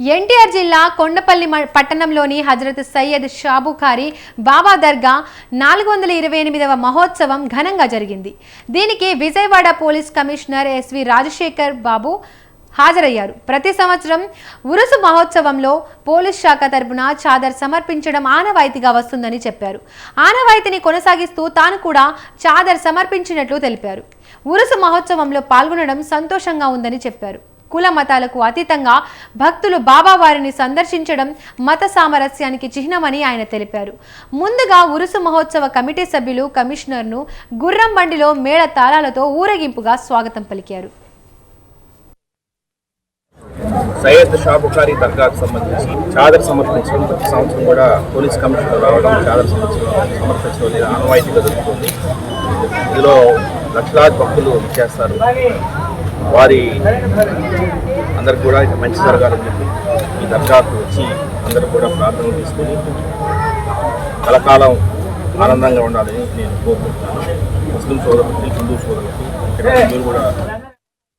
ఎన్టీఆర్ జిల్లా కొండపల్లి మ- పట్టణంలోని హజరత్ సయ్యద్ షాబుఖారి బాబా దర్గా నాలుగు వందల ఇరవై ఎనిమిదవ మహోత్సవం ఘనంగా జరిగింది. దీనికి Vijayawada police commissioner SV Rajasekhar Babu హాజరయ్యారు. ప్రతి సంవత్సరం ఉరుసు మహోత్సవంలో పోలీస్ శాఖ తరపున చాదర్ సమర్పించడం ఆనవాయితీగా వస్తుందని చెప్పారు. ఆనవాయితీని కొనసాగిస్తూ తాను కూడా చాదర్ సమర్పించినట్లు తెలిపారు. ఉరుసు మహోత్సవంలో పాల్గొనడం సంతోషంగా ఉందని చెప్పారు. కుల మతాలకు అతీతంగా భక్తులు బాబావారిని సందర్శించడం మత సామరస్యానికి చిహ్నమని ఆయన తెలిపారు. ముందుగా ఉరుసు మహోత్సవ కమిటీ సభ్యులు కమిషనర్ను గుర్రం బండిలో మేళ తాళాలతో ఊరేగింపుగా స్వాగతం పలికారు. సయ్యద్ షాబుఖారీ దర్గాకు సంబంధించి చాదర్ సమర్పించడం ప్రతి సంవత్సరం కూడా పోలీస్ కమిషనర్ రావడం చాదర్ సమర్పించడం సమర్పించడం అనేది ఆనవాయితీగా జరుగుతుంది. ఇందులో లక్షలాది భక్తులు చేస్తారు. వారి అందరికి కూడా ఇక మంచి జరగాలని చెప్పి ఈ దర్గాకు వచ్చి అందరూ కూడా ప్రార్థనలు తీసుకుని కలకాలం ఆనందంగా ఉండాలని నేను కోరుకుంటున్నాను. ముస్లిం సోదరులకి హిందూ సోదరులకి ఇక్కడ మీరు కూడా